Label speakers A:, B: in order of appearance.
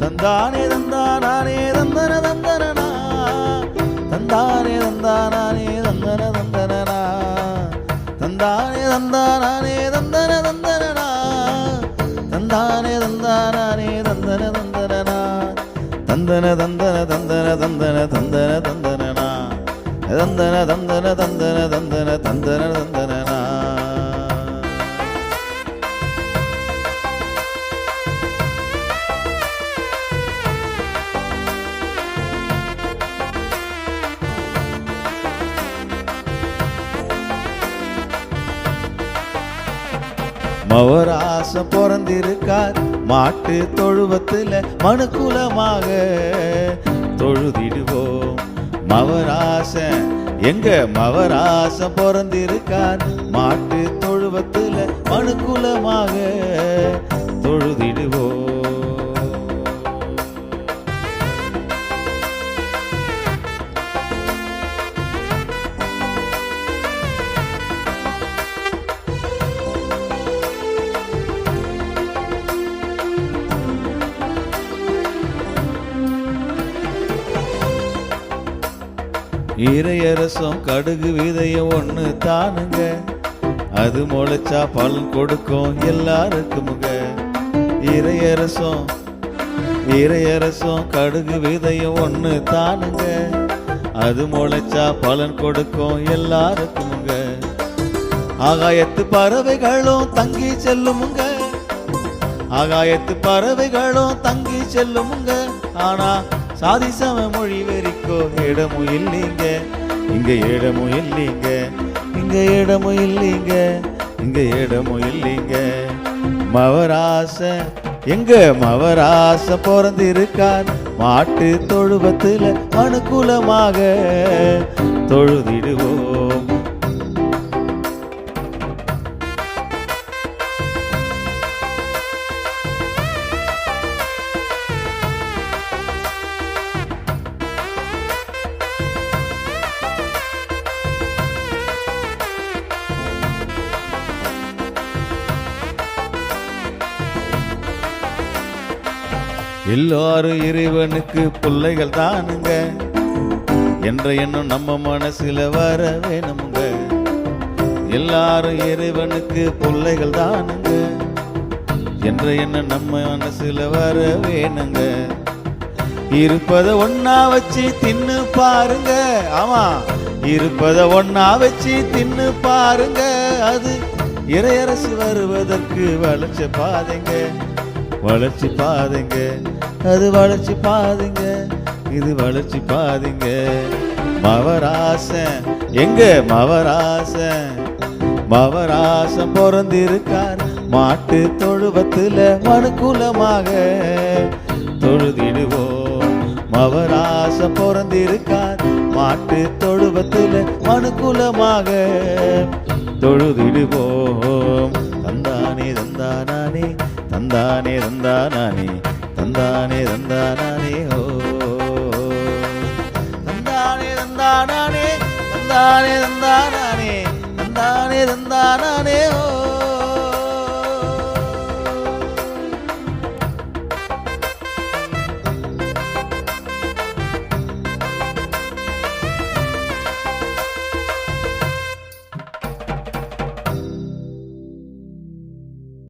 A: தந்தானே தந்தானே தந்தன தந்தனா தந்தானே தந்தானே தந்தன தந்தனா தந்தானே தந்தானே தந்தன தந்தனா தந்தானே தந்தானே தந்தன தந்தனா தந்தன தந்தன தந்தன தந்தன தந்தன தந்தன. தந்தன தந்தன தந்தன தந்தன தந்தன தந்தனா மவராசம் பிறந்திருக்கார். மாட்டு தொழுவத்தில் மனுக்குலமாக தொழுதிடுவோம். மவராசன் எங்க மவராச பிறந்திருக்கார். மாட்டு தொழுவத்துல மனுக்குலமாக தொழுதிடுவோம். இறையரசம் கடுகு விதையும் ஒன்று தானுங்க. அது முளைச்சா பலன் கொடுக்கும் எல்லாருக்குமுங்க. இறையரசம் இறையரசம் கடுகு விதையும் ஒன்று தானுங்க. அது முளைச்சா பலன் கொடுக்கும் எல்லாருக்குமுங்க. ஆகாயத்து பறவைகளும் தங்கி செல்லுமுங்க. ஆகாயத்து பறவைகளும் தங்கி செல்லுமுங்க. ஆனா சாதி சம மொழி வெறிக்கோ இடமும் இல்லைங்க. இங்க இடமும் இல்லைங்க. இங்க இடமும் இல்லைங்க. இங்க இடமும் இல்லைங்க. மவராச எங்க மவராச பிறந்திருக்கார்? மாட்டு தொழுவத்தில் அனுகூலமாக தொழுதிடுவோம். எல்லாரும் இறைவனுக்கு பிள்ளைகள் தானுங்க. என்ற எண்ணம் நம்ம மனசுல வர வேணுமுங்க எல்லாரும் இறைவனுக்கு பிள்ளைகள் தானுங்க. என்ற எண்ணம் நம்ம மனசுல வர வேணுங்க. இருப்பத ஒன்னா வச்சு தின்னு பாருங்க. ஆமா இருப்பத ஒன்னா வச்சு தின்னு பாருங்க. அது இறையரசு வருவதற்கு வளைச்ச பாதைங்க. வளர்ச்சி பாருங்க. அது வளர்ச்சி பாருங்க. இது வளர்ச்சி பாருங்க. மவராசன். எங்க மவராசன்? மவராசம் பிறந்திருக்கார். மாட்டு தொழுவத்தில் மனுக்குலமாக தொழுதிடுவோம். மவராசம் பிறந்திருக்கார். மாட்டு தொழுவத்தில் மனுக்குலமாக தொழுதிடுவோம். தந்தானே தந்தானே தந்தானே தந்தானே தந்தானே தந்தானே ஓ. தந்தானே தந்தானே தந்தானே தந்தானே தந்தானே தந்தானே ஓ.